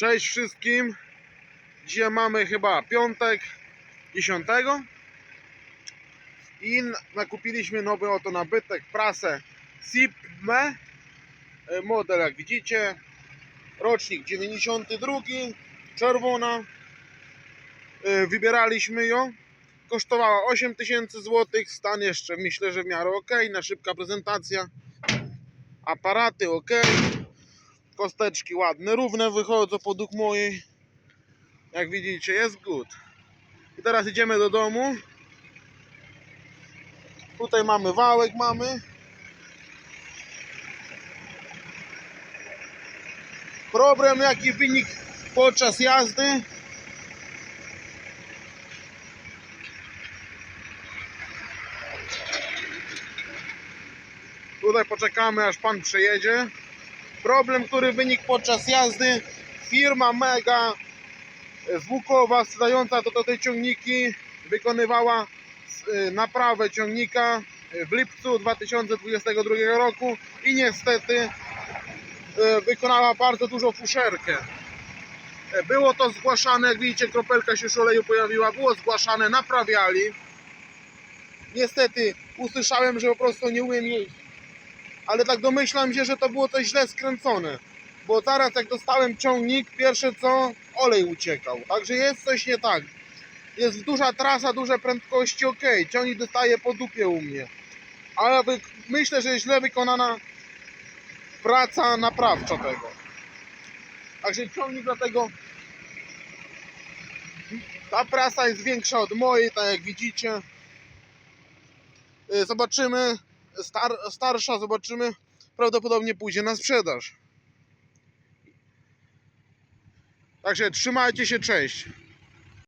Cześć wszystkim. Dzisiaj mamy chyba piątek 10. I nakupiliśmy nowy oto nabytek, prasę Sipme. E, Model jak widzicie. Rocznik 92. Czerwona. E, Wybieraliśmy ją. Kosztowała 8000 zł. Stan jeszcze myślę, że w miarę ok. Na szybka prezentacja. Aparaty ok. Kosteczki ładne, równe wychodzą podług mojej. Jak widzicie, jest good. I teraz idziemy do domu. Tutaj mamy wałek, mamy. Problem jaki wynik podczas jazdy. Tutaj poczekamy aż pan przejedzie. Problem, który wynikł podczas jazdy. Firma Mega z Łukowa sprzedająca to, to te ciągniki wykonywała y, naprawę ciągnika w lipcu 2022 roku i niestety y, wykonała bardzo dużą fuszerkę. E, Było to zgłaszane, jak widzicie, kropelka się już oleju pojawiła, było zgłaszane, naprawiali. Niestety usłyszałem, że po prostu nie umiem jeździć ale tak domyślam się, że to było coś źle skręcone. Bo zaraz jak dostałem ciągnik, pierwsze co, olej uciekał. Także jest coś nie tak. Jest duża trasa, duże prędkości, ok. Ciągnik dostaje po dupie u mnie. Ale myślę, że źle wykonana praca naprawcza tego. Także ciągnik dlatego ta prasa jest większa od mojej, tak jak widzicie. Y, Zobaczymy star, starsza, zobaczymy, prawdopodobnie pójdzie na sprzedaż. Także trzymajcie się, cześć.